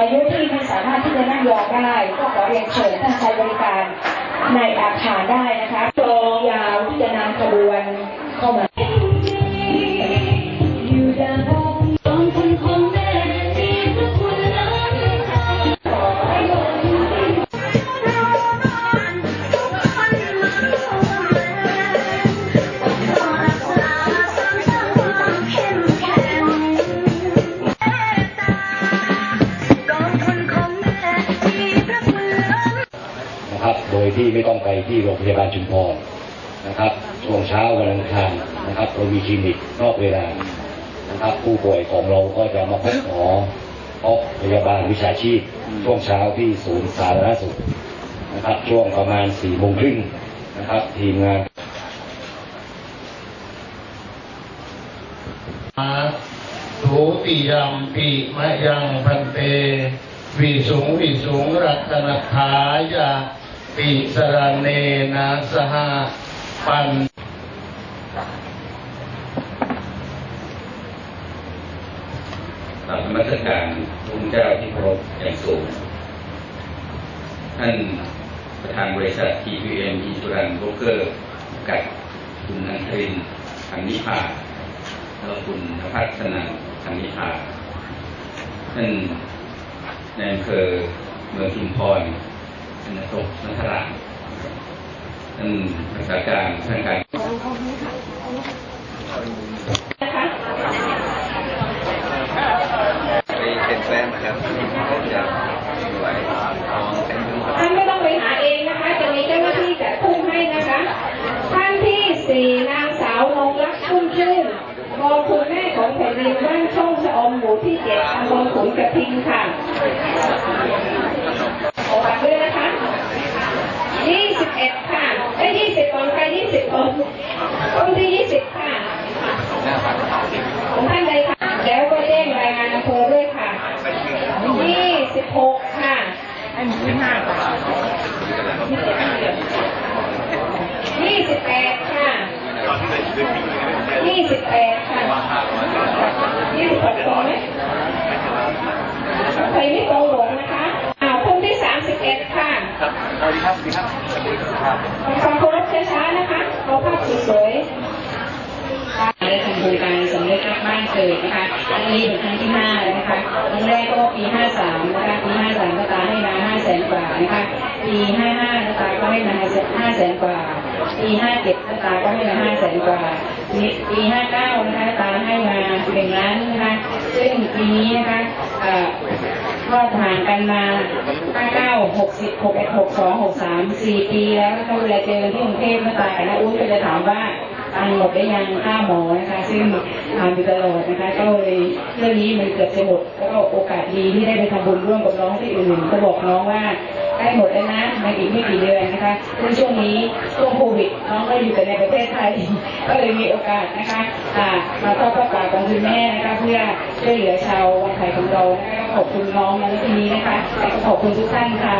อายุที่ไม่สามารถที่จะนั่งยองได้ ก็ขอเรียนเชิญท่านใช้บริการในอาคารได้นะคะ ครับโดยที่ไม่ต้องไปที่โรงพยาบาลชุมพรนะครับช่วงเช้าวันอังคารนะครับเรามีคลินิกนอกเวลานะครับผู้ป่วยของเราก็จะมาพบหมอพบพยาบาลวิชาชีพ ช่วงเช้าที่ศูนย์สาธารณสุขนะครับช่วงประมาณสี่โมงครึ่งนะครับทีมงานทุติยมปิมะยังพันเต วิสุงวิสุงรัตนทายา ปิสรเนนะสหปันกราบนมัสการพระคุณเจ้าที่เคารพอย่างสูง ท่านประธานบริษัท TPM Insurance Broker กับคุณนันทรินทร์ธรรมนิพาแล้วคุณนภัสนันท์ธรรมนิพาท่านในอำเภอเมืองชุมพร ท่านนตกนัทรานท่านรักษาการท่านการไปเป็นแฟนนะครับจะไหวน้องแต่งตัวท่านไม่ต้องไปหาเองนะคะจะมีเจ้าหน้าที่จะพุ่งให้นะคะ ท่านที่สี่นางสาวนงรักชุ่มชื่นมองคุณแม่ของแผ่นดินบ้านช่องชะอมหมู่ที่เจ็ดตำบลขุนกระทิงค่ะขอฝากด้วยนะคะยี่สิบเอ็ดค่ะได้ยี่สิบคนค่ะยี่สิบคนคนที่ยี่สิบค่ะของท่านใดค่ะแล้วก็แจ้งรายงานอำเภอด้วยค่ะยี่สิบหกค่ะ ยี่สิบแปดค่ะยี่สิบแปดค่ะยี่สิบหกตรงไหมใครไม่ตรงหลงนะคะอ้าวคนที่สามสิบเอ็ดค่ะฟังคารพช้าๆนะคะเอาภาพสวยๆได้ทำโครงการสำเร็จรักบ้านเกิดนะคะครั้งนี้เป็นครั้งที่ห้าแล้วนะคะครั้งแรกก็ปี53นะคะ ปี 53ก็ตาให้มา5แส นกว่ะคะปี55ก็ตาก็ให้มา5แสนกว่าปี57ก็ตาก็ให้มา5แสนกว่าปี59นะคะตาให้มา1ล้านนะคะซึ่งปีนี้นะคะเอ่อก็ห่างกันมา59 60 61 62 63 4ปีแล้วนะคะเวลาเจอกันที่กรุงเทพน้าตากับน้าอุ้นก็จะถามว่าตังหมดได้ยังค่าหมอนะคะ ซึ่งทำอยู่ตลอดนะคะ ก็เลยเรื่องนี้มันเกือบจะหมดแล้วก็โอกาสดีที่ได้ไปทำบุญร่วมกับน้องที่อื่นก็บอกน้องว่า ใกล้หมดแล้วนะในอีกไม่กี่เดือนนะคะซึ่งช่วงนี้ช่วงโควิดน้องก็อยู่แต่ในประเทศไทย ก็เลยมีโอกาสนะคะอ่ามาทอดผ้าป่าของคุณแม่นะคะเพื่อช่วยเหลือชาววังไผ่ของเราขอบคุณน้องในที่นี้นะคะขอบคุณทุกท่านค่ะ